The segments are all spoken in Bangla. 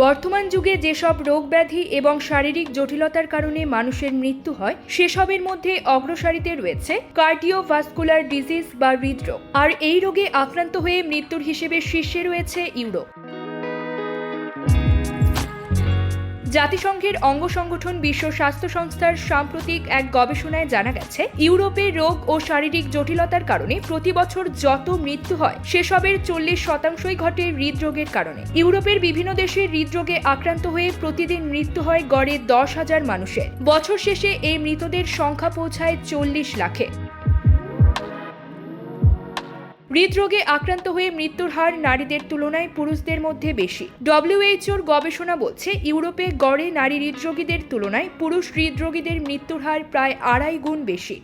বর্তমান যুগে যেসব রোগ ব্যাধি এবং শারীরিক জটিলতার কারণে মানুষের মৃত্যু হয়, সেসবের মধ্যে অগ্রসারিতে রয়েছে কার্ডিওভাস্কুলার ডিজিজ বা হৃদরোগ। আর এই রোগে আক্রান্ত হয়ে মৃত্যুর হিসেবে শীর্ষে রয়েছে ইউরোপ। জাতিসংঘের অঙ্গ সংগঠন বিশ্ব স্বাস্থ্য সংস্থার সাম্প্রতিক এক গবেষণায় জানা গেছে, ইউরোপে রোগ ও শারীরিক জটিলতার কারণে প্রতি বছর যত মৃত্যু হয়, সেসবের চল্লিশ শতাংশই ঘটে হৃদরোগের কারণে। ইউরোপের বিভিন্ন দেশে হৃদরোগে আক্রান্ত হয়ে প্রতিদিন মৃত্যু হয় গড়ে দশ হাজার মানুষের। বছর শেষে এই মৃতদের সংখ্যা পৌঁছায় চল্লিশ লাখে। হৃদরোগে আক্রান্ত হয়ে মৃত্যুর হার নারীদের তুলনায় পুরুষদের মধ্যে বেশি। ডব্লিউএইচওর গবেষণা বলছে, ইউরোপে গড়ে নারী হৃদরোগীদের তুলনায় পুরুষ হৃদরোগীদের মৃত্যুর হার প্রায় আড়াই গুণ বেশি।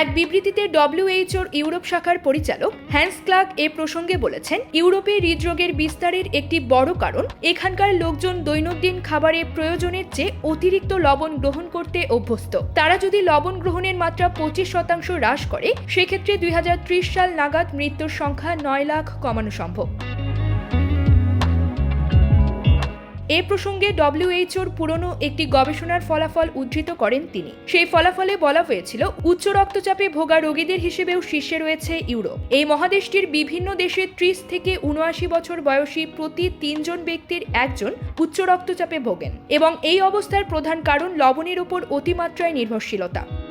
এক বিবৃতিতে ডব্লিউএইচওর ইউরোপ শাখার পরিচালক হ্যান্স ক্লার্ক এ প্রসঙ্গে বলেছেন, ইউরোপে হৃদরোগের বিস্তারের একটি বড় কারণ এখানকার লোকজন দৈনন্দিন খাবারে প্রয়োজনের চেয়ে অতিরিক্ত লবণ গ্রহণ করতে অভ্যস্ত। তারা যদি লবণ গ্রহণের মাত্রা পঁচিশ শতাংশ হ্রাস করে, সেক্ষেত্রে দুই হাজার ত্রিশ সাল নাগাদ মৃত্যুর সংখ্যা নয় লাখ কমানো সম্ভব। এ প্রসঙ্গে ডব্লিউএইচওর পুরনো একটি গবেষণার ফলাফল উদ্ধৃত করেন তিনি। সেই ফলাফলে বলা হয়েছিল, উচ্চ রক্তচাপে ভোগা রোগীদের হিসেবেও শীর্ষে রয়েছে ইউরোপ। এই মহাদেশটির বিভিন্ন দেশে ত্রিশ থেকে উনআশি বছর বয়সী প্রতি তিনজন ব্যক্তির একজন উচ্চ রক্তচাপে ভোগেন এবং এই অবস্থার প্রধান কারণ লবণের উপর অতিমাত্রায় নির্ভরশীলতা।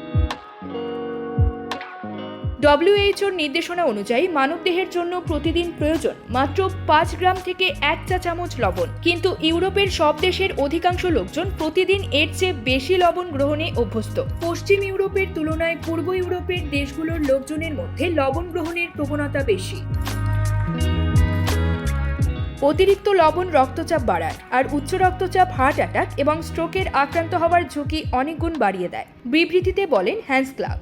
ডব্লিউএইচওর নির্দেশনা অনুযায়ী মানবদেহের জন্য প্রতিদিন প্রয়োজন মাত্র পাঁচ গ্রাম থেকে এক চা চামচ লবণ। কিন্তু ইউরোপের সব দেশের অধিকাংশ লোকজন প্রতিদিন এর চেয়ে বেশি লবণ গ্রহণে অভ্যস্ত। পশ্চিম ইউরোপের তুলনায় পূর্ব ইউরোপের দেশগুলোর লোকজনের মধ্যে লবণ গ্রহণের প্রবণতা বেশি। অতিরিক্ত লবণ রক্তচাপ বাড়ায় আর উচ্চ রক্তচাপ হার্ট অ্যাটাক এবং স্ট্রোকের আক্রান্ত হওয়ার ঝুঁকি অনেক গুণ বাড়িয়ে দেয়। বিবৃতিতে বলেন হ্যান্স ক্লাব।